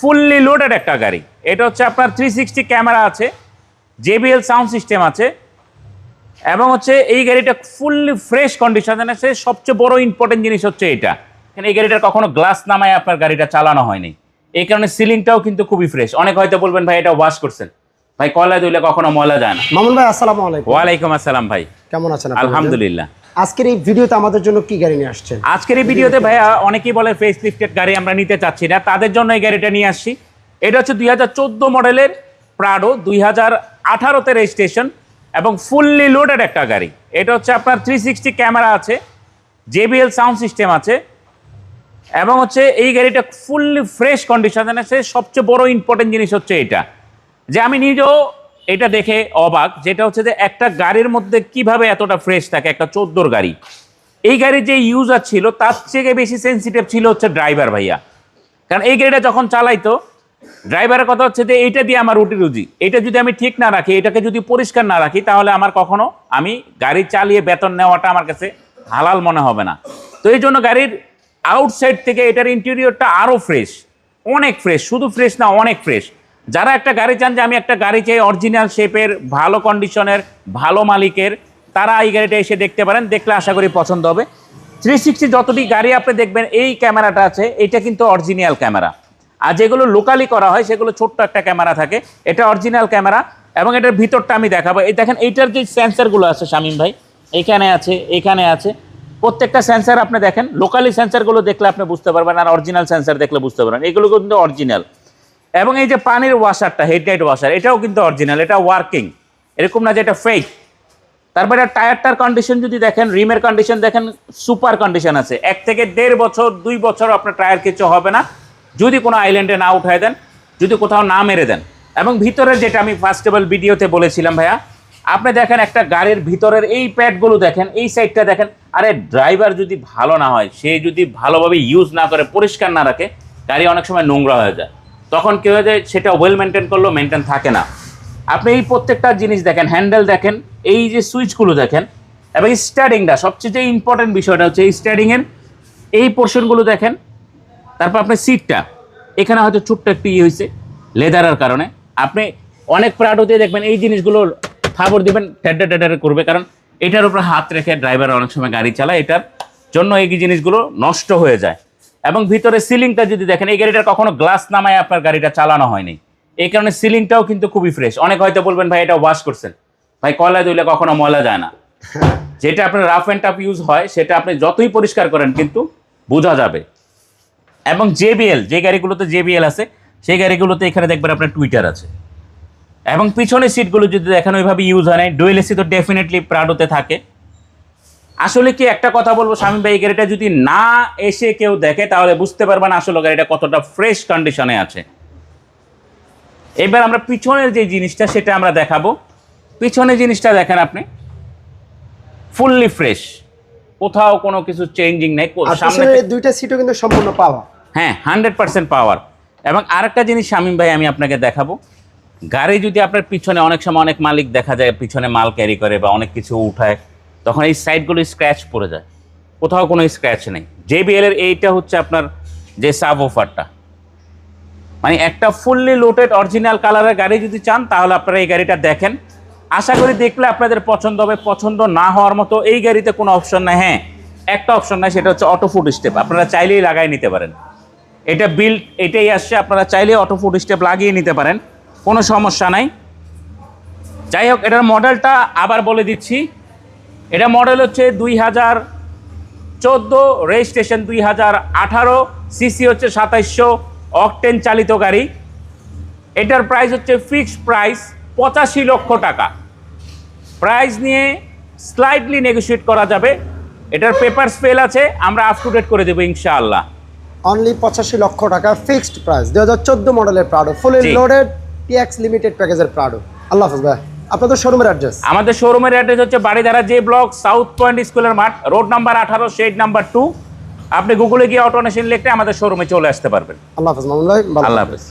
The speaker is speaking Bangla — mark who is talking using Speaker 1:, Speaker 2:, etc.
Speaker 1: ফুললি লোডেড একটা গাড়ি। এটা হচ্ছে আপনার থ্রি সিক্সটি ক্যামেরা আছে জেবিএল সাউন্ড সিস্টেম আছে এবং হচ্ছে এই গাড়িটা ফুললি ফ্রেশ কন্ডিশনে আছে সবচেয়ে বড় ইম্পর্টেন্ট জিনিস হচ্ছে এটা। এখানে এই গাড়িটার কখনো গ্লাস নামায় আপনার গাড়িটা চালানো হয়নি। এই কারণে সিলিংটাও কিন্তু খুবই ফ্রেশ অনেক হয়তো বলবেন ভাই এটা ওয়াশ করছেন। ভাই কয়লা দিলে কখনো ময়লা যায় না।
Speaker 2: মামুন ভাই আসসালামু আলাইকুম।
Speaker 1: ওয়ালাইকুম আসসালাম ভাই।
Speaker 2: কেমন আছেন
Speaker 1: আলহামদুলিল্লাহ।
Speaker 2: আজকের এই ভিডিওতে আমাদের জন্য কি গাড়ি নিয়ে আসছেন?
Speaker 1: আজকের এই ভিডিওতে ভাইয়া অনেকেই বলে ফেস লিফটেড গাড়ি আমরা নিতে চাচ্ছি না, তাদের জন্য এই গাড়িটা নিয়ে আসছি। এটা হচ্ছে দুই হাজার চোদ্দ মডেলের প্রাডো দুই হাজার আঠারোতে রেজিস্ট্রেশন এবং ফুললি লোডেড একটা গাড়ি। এটা হচ্ছে আপনার থ্রি সিক্সটি ক্যামেরা আছে জেবিএল সাউন্ড সিস্টেম আছে, এবং হচ্ছে এই গাড়িটা ফুললি ফ্রেশ কন্ডিশনে সবচেয়ে বড় ইম্পর্টেন্ট জিনিস হচ্ছে এটা। যে আমি নিজেও এটা দেখে অবাক, যেটা হচ্ছে যে একটা গাড়ির মধ্যে কীভাবে এতটা ফ্রেশ থাকে, একটা চোদ্দোর গাড়ি। এই গাড়ির যে ইউজার ছিল, তার থেকে বেশি সেন্সিটিভ ছিল হচ্ছে ড্রাইভার ভাইয়া। কারণ এই গাড়িটা যখন চালাইতো ড্রাইভারের কথা হচ্ছে যে এইটা দিয়ে আমার রুটি রুজি। এটা যদি আমি ঠিক না রাখি, এটাকে যদি পরিষ্কার না রাখি, তাহলে আমার কখনো, আমি গাড়ি চালিয়ে বেতন নেওয়াটা আমার কাছে হালাল মনে হবে না। তো এই জন্য গাড়ির আউটসাইড থেকে এটার ইন্টেরিয়রটা আরও ফ্রেশ অনেক ফ্রেশ শুধু ফ্রেশ না, অনেক ফ্রেশ যারা একটা গাড়ি চান যে আমি একটা গাড়ি চাই অরিজিনাল শেপের ভালো কন্ডিশনের ভালো মালিকের, তারা এই গাড়িটা এসে দেখতে পারেন, দেখলে আশা করি পছন্দ হবে। থ্রি সিক্সটি যতটি গাড়ি আপনি দেখবেন, এই ক্যামেরাটা আছে, এটা কিন্তু অরিজিনাল ক্যামেরা। আর যেগুলো লোকালি করা হয়, সেগুলো ছোট্ট একটা ক্যামেরা থাকে, এটা অরিজিনাল ক্যামেরা, এবং এটার ভিতরটা আমি দেখাবো। এই দেখেন, এইটার যে সেন্সারগুলো আছে, শামিম ভাই, এখানে আছে এখানে আছে। প্রত্যেকটা সেন্সার আপনি দেখেন লোকালি সেন্সারগুলো দেখলে আপনি বুঝতে পারবেন, আর অরিজিনাল সেন্সার দেখলে বুঝতে পারবেন। এগুলো কিন্তু অরিজিনাল এবং এই যে পানির ওয়াশারটা হেডলাইট ওয়াশার এটাও কিন্তু অরিজিনাল এটা ওয়ার্কিং এরকম না যে এটা ফেক তারপরে টায়ারটার কন্ডিশন যদি দেখেন, রিমের কন্ডিশন দেখেন সুপার কন্ডিশন আছে। এক থেকে দেড় বছর, দুই বছর আপনার টায়ার কিছু হবে না। যদি কোনো আইল্যান্ডে না উঠায় দেন, যদি কোথাও না মেরে দেন। এবং ভিতরের যেটা আমি ফার্স্টেবল ভিডিওতে বলেছিলাম ভাইয়া, আপনি দেখেন একটা গাড়ির ভিতরের এই প্যাডগুলো দেখেন, এই সাইডটা দেখেন, আরে ড্রাইভার যদি ভালো না হয়, সে যদি ভালোভাবে ইউজ না করে, পরিষ্কার না রাখে, গাড়ি অনেক সময় নোংরা হয়ে যায়। তখন কী হয়ে যায়? সেটা ওয়েল মেনটেন করলেও মেনটেন থাকে না। আপনি এই প্রত্যেকটা জিনিস দেখেন হ্যান্ডেল দেখেন, এই যে সুইচগুলো দেখেন, এবং স্টার্টিংটা সবচেয়ে যে ইম্পর্টেন্ট বিষয়টা হচ্ছে এই স্টার্টিংয়ের এই পোর্শনগুলো দেখেন, তারপর আপনার সিটটা এখানে হয়তো ছোট্ট একটু ইয়ে হয়েছে লেদারের কারণে। আপনি অনেক প্রাডোতে দেখবেন, এই জিনিসগুলো থাবর দেবেন ট্যাডা ট্যাডারে করবে, কারণ এটার উপর হাত রেখে ড্রাইভার অনেক সময় গাড়ি চালায়, এটার জন্য এই জিনিসগুলো নষ্ট হয়ে যায়। এবং ভিতরে সিলিংটা যদি দেখেন, এই গাড়িটার কখনো গ্লাস নামায় আপনার গাড়িটা চালানো হয়নি। এই কারণে সিলিংটাও কিন্তু খুবই ফ্রেশ অনেক হয়তো বলবেন, ভাই, এটা ওয়াশ করছেন। ভাই কয়লা দিলে কখনো ময়লা যায় না। যেটা আপনার রাফ অ্যান্ড টাফ ইউজ হয়, সেটা আপনি যতই পরিষ্কার করেন, কিন্তু বোঝা যাবে। এবং জেবিএল যে গাড়িগুলোতে জেবিএল আছে, সেই গাড়িগুলোতে এখানে দেখবেন আপনার টুইটার আছে। এবং পিছনের সিটগুলো যদি দেখেন, ওইভাবে ইউজ হয় নাই। ডুয়েল এসি তো ডেফিনেটলি প্রাডোতে থাকে। আসলে কি একটা কথা বলব স্বামী ভাই গাড়িটা যদি না এসে কেউ দেখে তাহলে বুঝতে পারবেন আসলে গাড়িটা কতটা ফ্রেশ কন্ডিশনে আছে। এবার আমরা পিছনের যে জিনিসটা সেটা আমরা দেখাবো। পিছনের জিনিসটা দেখেন আপনি। ফুললি ফ্রেশ কোথাও কোনো কিছু চেঞ্জিং নেই।
Speaker 2: দুইটা সিটও কিন্তু সম্পূর্ণ পাওয়া
Speaker 1: হ্যাঁ হান্ড্রেড পার্সেন্ট পাওয়ার এবং আরেকটা জিনিস শামীম ভাই আমি আপনাকে দেখাবো। গাড়ি যদি আপনার পিছনে অনেক সময় অনেক মালিক দেখা যায় পিছনে মাল ক্যারি করে বা অনেক কিছু উঠায় তখন এই সাইডগুলো স্ক্র্যাচ পড়ে যায়। কোথাও কোনো স্ক্র্যাচ নেই। জেবিএল এর এইটা হচ্ছে আপনার যে সাব অফারটা মানে একটা ফুললি লোটেড অরিজিনাল কালারের গাড়ি যদি চান, তাহলে আপনারা এই গাড়িটা দেখেন। আশা করি দেখলে আপনাদের পছন্দ হবে। পছন্দ না হওয়ার মতো এই গাড়িতে কোনো অপশন নাই। হ্যাঁ একটা অপশন নাই, সেটা হচ্ছে অটো ফুড স্টেপ আপনারা চাইলেই লাগাই নিতে পারেন। এটা বিল্ড এটাই আসছে। আপনারা চাইলে অটো ফুড স্টেপ লাগিয়ে নিতে পারেন। কোনো সমস্যা নাই। যাই হোক, এটার মডেলটা আবার বলে দিচ্ছি। এটা মডেল হচ্ছে দুই হাজার চোদ্দ রেজিস্ট্রেশন দুই হাজার আঠারো সিসি হচ্ছে সাতাইশশো অকটেন চালিত গাড়ি। এটার প্রাইস হচ্ছে ফিক্সড প্রাইস পঁচাশি লক্ষ টাকা। প্রাইস নিয়ে স্লাইডলি নেগোশিয়েট করা যাবে। এটার পেপারস ফেল আছে আমরা আপ টু ডেট করে দেবো ইনশাআল্লাহ।
Speaker 2: অনলি পঁচাশি লক্ষ টাকা ফিক্সড প্রাইস দু হাজার চোদ্দ মডেলের Prado fully. Loaded TX limited প্যাকেজের প্রাডো আল্লাহ হাফিজ ভাই। আপনাদের শোরুমের অ্যাড্রেস
Speaker 1: আমাদের শোরুমের অ্যাড্রেস হচ্ছে বাড়িধারা যে ব্লক সাউথ পয়েন্ট স্কুলের মাঠ রোড নাম্বার আঠারো শেড নাম্বার টু আপনি গুগলে গিয়ে অটো নেশন লিখতে আমাদের শোরুমে চলে আসতে পারবেন।
Speaker 2: আল্লাহ হাফেজ মামুন ভাই
Speaker 1: আল্লাহ। হাফেজ।